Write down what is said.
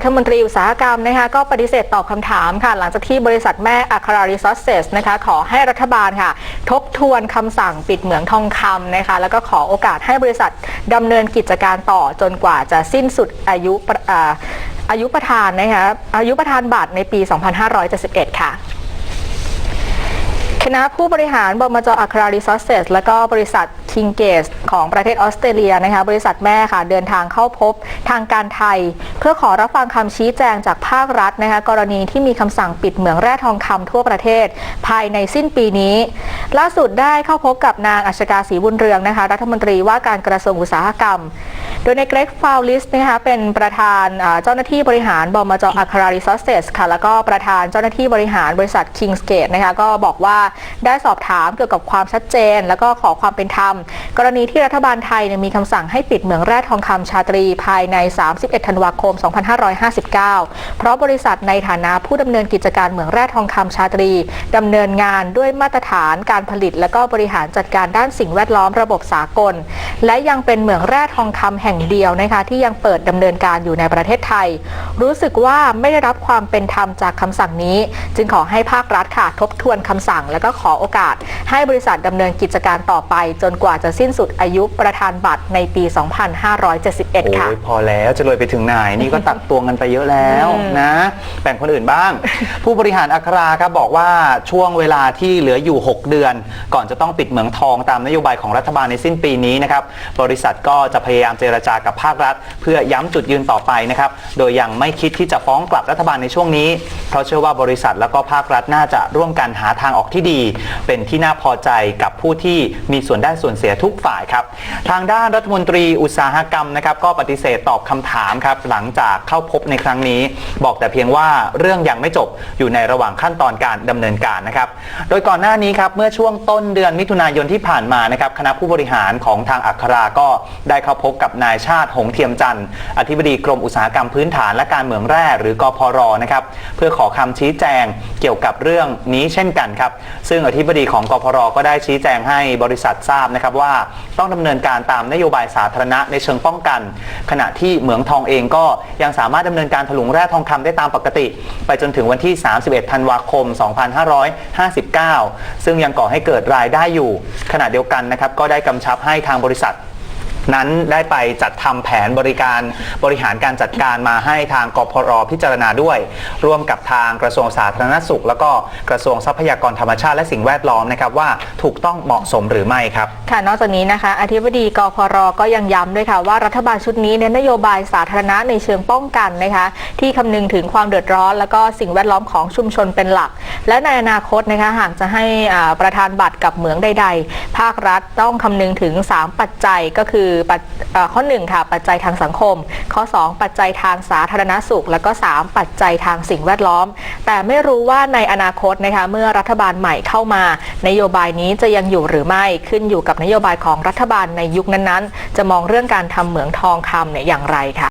รัฐมนตรีอุตสาหกรรมนะคะก็ปฏิเสธตอบคำถามค่ะ หลังจากที่บริษัทแม่อัครารีซอสเซสนะคะขอให้รัฐบาลค่ะ ทบทวนคำสั่งปิดเหมืองทองคำนะคะแล้วก็ขอโอกาสให้บริษัทดำเนินกิจการต่อจนกว่าจะสิ้นสุดอายุประอาอายุประธานนะคะอายุประธานบัตรในปี 2571 ค่ะ ณะผู้บริหารบมจอัครารีซอสเซสและก็บริษัทคิงเกสของประเทศออสเตรเลียนะคะบริษัทแม่ค่ะเดินทางเข้าพบทางการไทย เพื่อขอรับฟังคำชี้แจงจากภาครัฐนะคะกรณีที่มีคำสั่งปิดเหมืองแร่ทองคำทั่วประเทศ ภายในสิ้นปีนี้ ล่าสุดได้เข้าพบกับนางอัชกาศรีบุญเรืองนะคะรัฐมนตรีว่าการกระทรวงอุตสาหกรรม ดยในเกรกฟาวลิสนะคะเป็นประธานเจ้าหน้าที่บริหารบมจอัครารีซอสเซสค่ะแล้วก็ประธานเจ้าหน้าที่บริหารบริษัท Kings Gate นะคะก็บอกว่าได้สอบถามเกี่ยวกับความชัดเจน แล้วก็ขอความเป็นธรรม กรณีที่รัฐบาลไทยเนี่ยมีคำสั่งให้ปิดเหมืองแร่ทองคำชาตรีภายใน 31 ธันวาคม 2559 เพราะบริษัทในฐานะผู้ดำเนินกิจการเหมืองแร่ทองคำชาตรีดำเนินงานด้วยมาตรฐานการผลิต และก็บริหารจัดการด้านสิ่งแวดล้อมระบบสากล และยังเป็นเหมืองแร่ทองคำแห่งเดียวนะคะที่ยังเปิดดำเนินการอยู่ในประเทศไทย รู้สึกว่าไม่ได้รับความเป็นธรรมจากคำสั่งนี้ จึงขอให้ภาครัฐค่ะทบทวนคำสั่ง และก็ขอโอกาส ให้บริษัทดำเนินกิจการต่อไป จนกว่าจะสิ้นสุดอายุประธานบัตรในปี 2571 ค่ะโอ้ยพอแล้วจะเลยไปถึงไหนนี่ก็ตักตวงกันไปเยอะแล้วอืมนะแบ่งคนอื่นบ้าง ผู้บริหารอัคราครับบอกว่าช่วงเวลาที่เหลืออยู่ 6 เดือน ก่อนจะต้องปิดเหมืองทองตามนโยบายของรัฐบาลในสิ้นปีนี้นะครับบริษัทก็จะพยายามเจรจากับภาครัฐ เพื่อย้ำจุดยืนต่อไปนะครับโดยยังไม่คิดที่จะฟ้องกลับรัฐบาลในช่วงนี้ เพราะเชื่อว่าบริษัทแล้วก็ภาครัฐน่าจะร่วมกันหาทางออกที่ดี เป็นที่น่าพอใจกับผู้ที่มีส่วนได้ส่วนเสียทุกฝ่ายครับทางด้านรัฐมนตรีอุตสาหกรรมนะครับก็ปฏิเสธตอบคำถามครับหลังจากเข้าพบในครั้งนี้ บอกแต่เพียงว่าเรื่องยังไม่จบอยู่ในระหว่างขั้นตอนการดำเนินการนะครับโดยก่อนหน้านี้ครับเมื่อช่วงต้นเดือนมิถุนายนที่ผ่านมานะครับคณะผู้บริหารของทางอัคราก็ได้เข้าพบกับนายชาติหงเทียมจันทร์อธิบดีกรมอุตสาหกรรมพื้นฐานและการเมืองแร่หรือกพรนะครับเพื่อขอคำชี้แจงเกี่ยวกับเรื่องนี้เช่นกันครับซึ่งอธิบดีของกพรก็ได้ชี้แจงให้บริษัททราบนะครับว่าต้องดำเนินการตามนโยบายสาธารณะในเชิงป้องกัน ขณะที่เหมืองทองเองก็ยังสามารถดำเนินการถลุงแร่ทองคำได้ตามปกติไปจนถึงวันที่ 31 ธันวาคม 2559 ซึ่งยังก่อให้เกิดรายได้อยู่ขณะเดียวกันนะครับก็ได้กำชับให้ทางบริษัท นั้นได้ไปจัดทำแผนบริการบริหารการจัดการมาให้ทางกพรพิจารณาด้วย ร่วมกับทางกระทรวงสาธารณสุข แล้วก็กระทรวงทรัพยากรธรรมชาติและสิ่งแวดล้อมนะครับว่าถูกต้องเหมาะสมหรือไม่ครับ ค่ะนอกจากนี้นะคะอธิบดีกพรก็ยังย้ำด้วยค่ะว่ารัฐบาลชุดนี้เน้นนโยบายสาธารณะในเชิงป้องกันนะคะที่คำนึงถึงความเดือดร้อน แล้วก็สิ่งแวดล้อมของชุมชนเป็นหลัก และในอนาคตนะคะหากจะให้อ่าประธานบัตรกับเหมืองใด ๆ ภาครัฐต้องคำนึงถึง 3 ปัจจัยก็คือปัจเอ่อข้อ1ค่ะปัจจัยทางสังคม ข้อ 2 ปัจจัยทางสาธารณสุข แล้วก็ 3 ปัจจัยทางสิ่งแวดล้อม แต่ไม่รู้ว่าในอนาคตนะคะเมื่อรัฐบาลใหม่เข้ามา นโยบายนี้จะยังอยู่หรือไม่ขึ้นอยู่กับนโยบายของรัฐบาลในยุคนั้นๆ จะมองเรื่องการทำเหมืองทองคำเนี่ยอย่างไรค่ะ